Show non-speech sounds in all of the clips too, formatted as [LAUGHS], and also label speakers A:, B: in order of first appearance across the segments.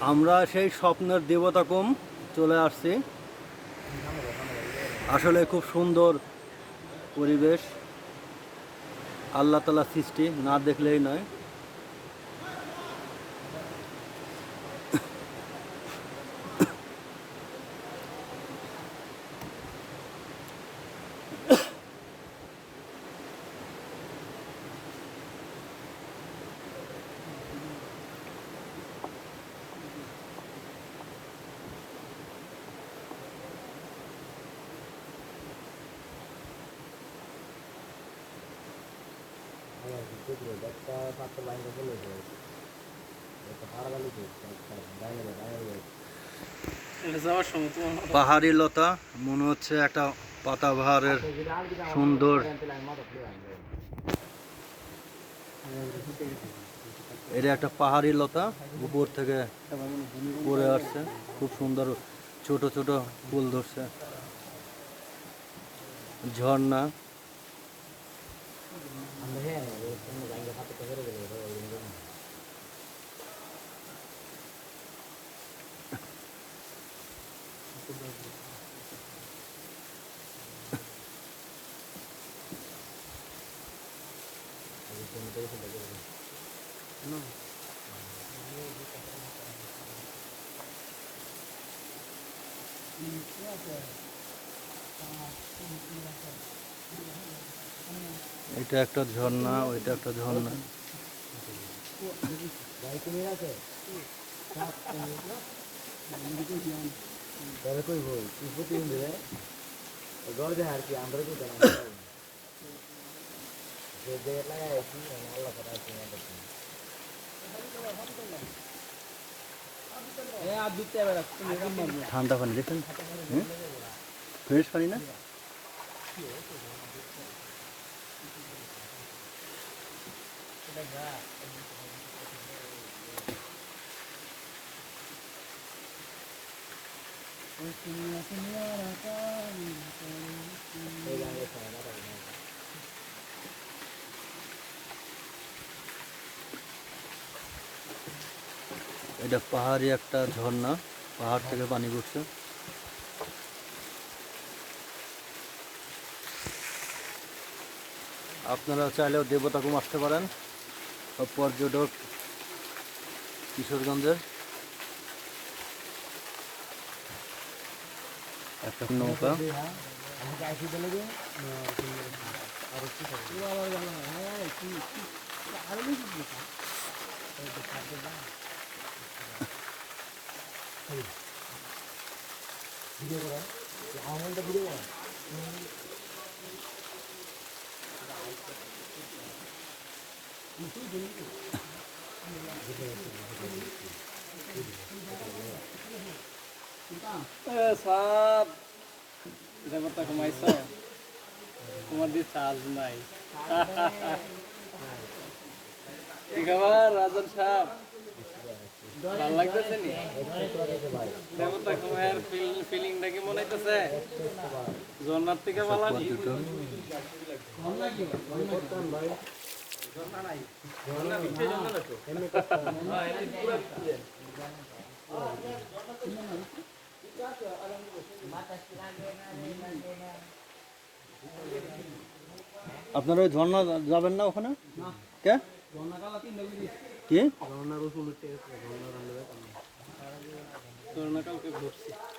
A: আমরা সেই স্বপ্নের দেবতাকম চলে আসছি। আসলে খুব সুন্দর পরিবেশ। আল্লাহ তালা সৃষ্টি না দেখলেই নয়।
B: সময় তোমার
A: পাহাড়ি লতা, মনে হচ্ছে একটা পাতাবাহারের সুন্দর। এটা একটা পাহাড়ি লতা, উপর থেকে পড়ে আসছে। খুব সুন্দর, ছোট ছোট ফুল ধরছে। ঝর্ণা। এটা একটা ঝর্ণা ওইটা একটা ঝর্ণা।
C: তবে কই বই তুই প্রতিদিন দেবে গড় দেয় আর কি আমরা কি জানা যে জায়গায় লাগাই আছি আল্লাহ কথা আছে আমাদের এ আর দিতে হবে।
A: ঠান্ডা পানি দেখেন ফ্রেশ পানি না?
C: এই গানে শোনা না তাই
A: এটা পাহাড়ি একটা ঝর্ণা, পাহাড় থেকে পানি পড়ছে। আপনারা চাইলেও দেবতাকুম আসতে পারেন। পর্যটক কিশোরগঞ্জের। একটা নৌকা [LAUGHS]
C: আমাকে আইসি দিলে যে আর কি করব আবার গেল হ্যাঁ কি আর বেশি কি ভিডিও করা আমাদের ভিডিও করা
B: সব এটা কথা কমাইছ তোমার দিয়ে চার্জ নাই। কি খবর রাজন সাহেব? ভালো লাগতেছে নি? দেবতা কুমার ফিলিংটা কি মনে হইতেছে? জন্নার থেকে ভালো নি?
A: পর্যটন আপনারা ওই ঝর্ণা যাবেন না ওখানে? কে? কি?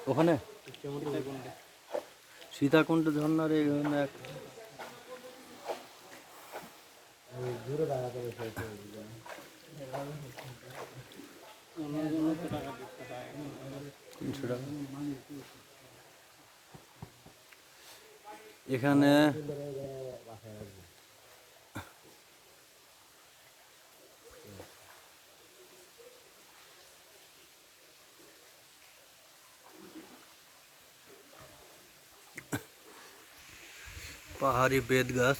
A: ওখানে? সীতাকুণ্ড ঝর্ণার এই এক
B: টাকা দিতে হয়
A: তিনশো টাকা এখানে পাহাড়ি বেত গাছ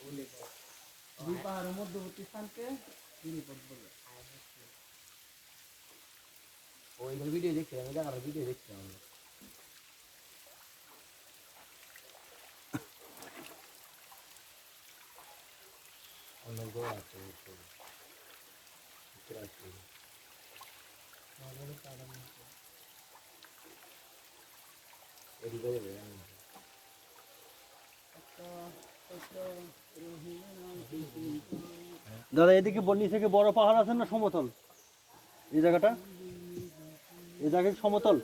D: জানান দুই পাহাড়ের মধ্যবর্তী স্থানকে গিরিপথ বলে
C: ওইগুলো ভিডিও দেখছিলাম ওই জায়গার ভিডিও দেখছিলাম। অনেক আছে। এদিকে না।
A: দাদা, এদিকে বন্যি থেকে বড় পাহাড় আছে না সমতল? এই জায়গাটা? এই জায়গা সমতল?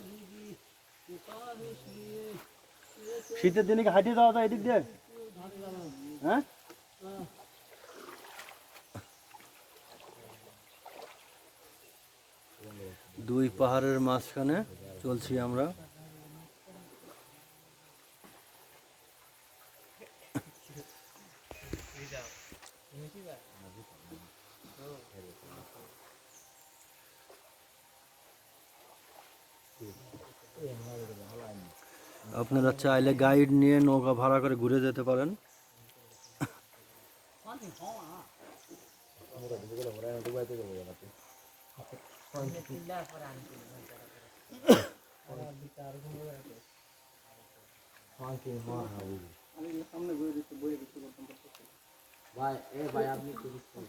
A: শীতের দিনে কি হাঁটিয়ে যাওয়া যায় এদিক দিয়ে? হ্যাঁ? দুই পাহাড়ের মাঝখানে চলছি আমরা। আপনারা চাইলে গাইড নিয়ে নৌকা ভাড়া করে ঘুরে যেতে পারেন।
B: সামনে
C: ভাই এ ভাই আপনি কি দিচ্ছেন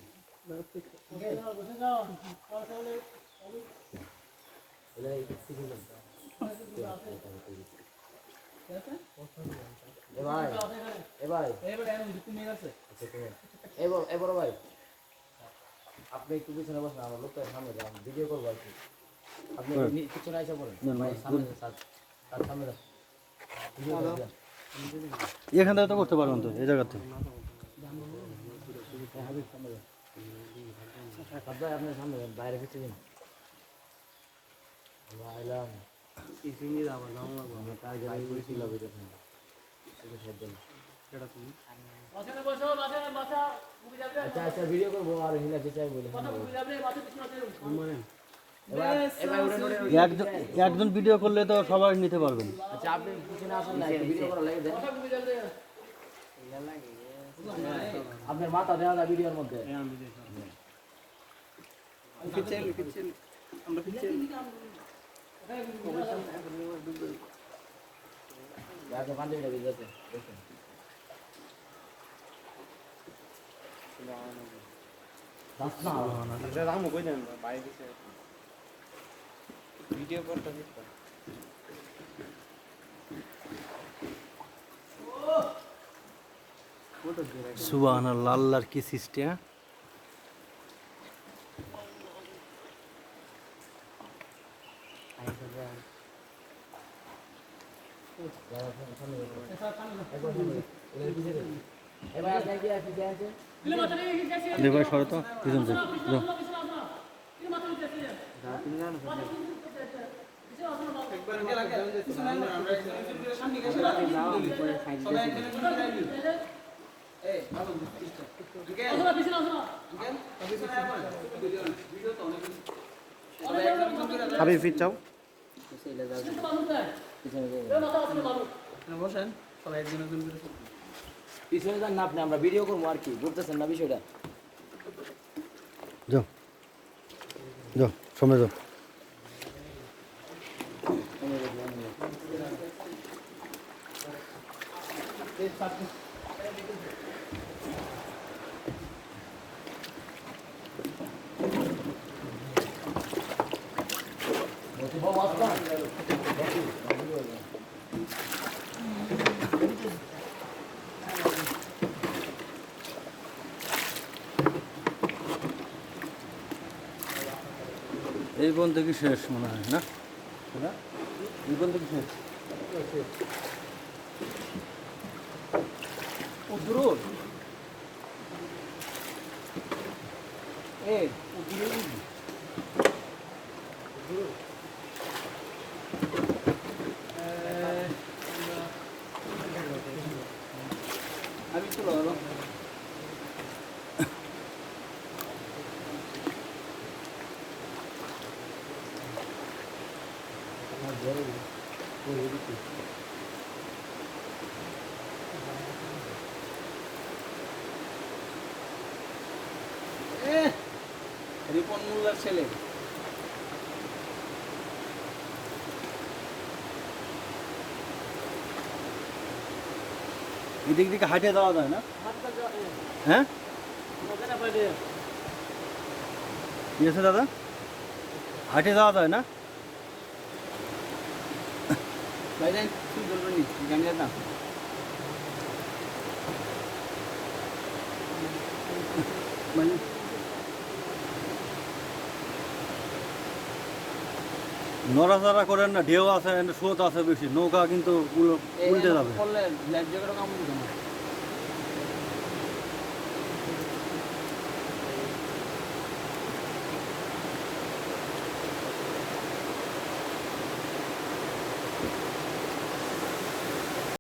C: এটা এই সিজন এ ভাই এ ভাই।
D: এবারে আমি তুমি আছে
C: আচ্ছা তুমি এবার এবার ভাই। আপনি একটু পিছনে বসেন আমার লোকটা সামনে যান ভিডিও করব আর কি। আপনি নি- পিছনে এসে ভাই সামনে সামনে।
A: এখান থেকে তো করতে পারবেন তো এই জায়গাতে
C: হ্যাঁ, হাবিব সামনে যান স্যার ভাই আপনার সামনে যান বাইরে ফিরতে দিন আচ্ছা আচ্ছা ভিডিও করব আর হিলা চাই বলে
A: একজন ভিডিও করলে তো সবাই নিতে পারবেন।
C: আচ্ছা আপনি আসুন না ভিডিও করা লাগে আপনার মাথা দেওয়া যায় ভিডিওর মধ্যে।
B: পিছিয়ে পিছিয়ে আমরা পিছিয়ে
C: আগে পাঞ্জাবিটা দিয়ে যেতে দেখুন। দাস না
B: রামও কই দেন বাইরে দিছে ভিডিও করতে
A: সুবাহ আল্লাহর কি সিস্টেম
C: এবার আপনি আছে কি আছে
A: দেখো সরে তো পিছন থেকে যাও।
B: একবার গেলা গেলা কিছু নাই না আমরা সামনে গেছি না সবাই এখানে এই ভালো ঠিক আছে পিছনে আয় বল ভিডিও ভিডিও তো অনেক সবাই একদম পিছন করে
A: হাবি ফিট চাও
B: বসেন। সবাই একজন একজন করে
C: পিছনে যান না আপনি আমরা ভিডিও করব আর কি। বুঝতেছেন না বিষয়টা?
A: যাও। যাও সামনে যাও। এই পর্যন্ত কি শেষ মনে হয় না? এই পর্যন্ত কি
B: রিপন মোল্লার ছেলে।
A: এদিক দিকে হাঁটে যাওয়া যায় না? হ্যাঁ? দাদা। হাঁটে যাওয়া যায় না?
B: ভাইজান তুই বলবেন নি। যেতাম
A: নড়াচড়া করেন না ঢেউ আছে স্রোত আছে বেশি নৌকা কিন্তু উল- উল্টে যাবে।